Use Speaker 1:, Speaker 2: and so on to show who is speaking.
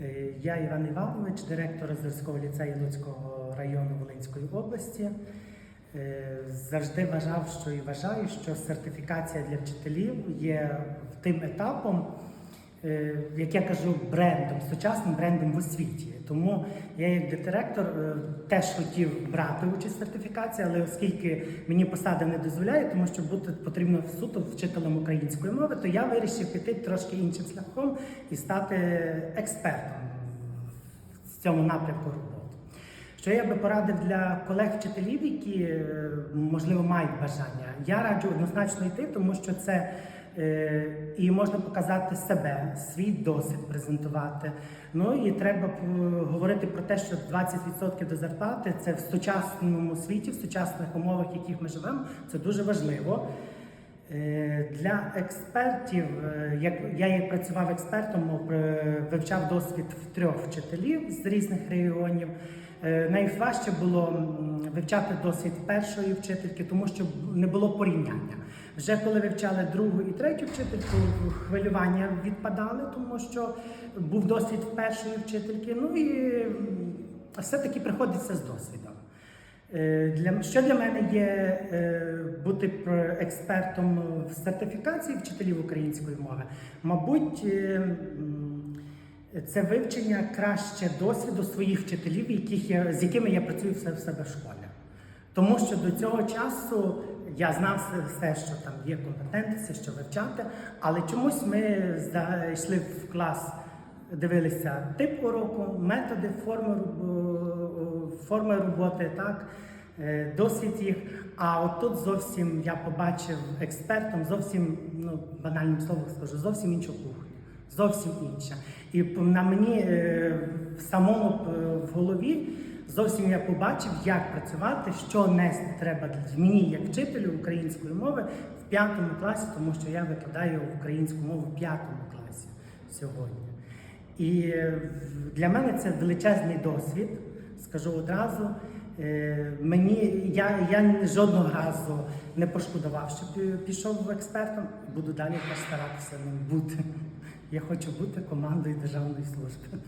Speaker 1: Е, Я Іван Іванович, директор Озерського ліцею Луцького району Волинської області. Е, Завжди вважав, що і вважаю, що сертифікація для вчителів є тим етапом, як я кажу, брендом, сучасним брендом в освіті. Тому я, як директор, е, теж хотів брати участь в сертифікації, але оскільки мені посада не дозволяє, тому що бути потрібно суто вчителем української мови, то я вирішив піти трошки іншим шляхом і стати експертом в цьому напрямку роботи. Що я би порадив для колег-вчителів, які е, можливо мають бажання, я раджу однозначно йти, тому що це е, і можна показати себе, свій досвід презентувати. Ну і треба е, говорити про те, що 20% до зарплати це в сучасному світі, в сучасних умовах, в яких ми живемо, це дуже важливо. Е, Для експертів, е, як я як працював експертом, е, вивчав досвід в трьох вчителів з різних регіонів. Е, Найважче було вивчати досвід першої вчительки, тому що не було порівняння. Вже коли вивчали другу і третю вчительку, хвилювання відпадали, тому що був досвід першої вчительки. Ну і все-таки приходиться з досвідом. Е, що для мене є е, бути експертом в сертифікації вчителів української мови? Мабуть, це вивчення краще досвіду своїх вчителів, яких я, з якими я працюю все в себе в школі. Тому що до цього часу я знав все- що там є компетенції, що вивчати, але чомусь ми зайшли в клас, дивилися тип уроку, методи, форми, форми роботи, так, е, досвід їх. А от тут зовсім я побачив експертом, зовсім, ну, банальним словом скажу, зовсім іншу кухню. Зовсім інша. І на мені е, в самому е, в голові зовсім я побачив, як працювати, що нести треба мені як вчителю української мови в п'ятому класі, тому що я викладаю українську мову в п'ятому класі сьогодні. І е, для мене це величезний досвід, скажу одразу. Е, Мені я, я жодного разу не пошкодував, що пішов пішов експертом. Буду далі постаратися. старатися ним бути. Я хочу бути командою державної служби.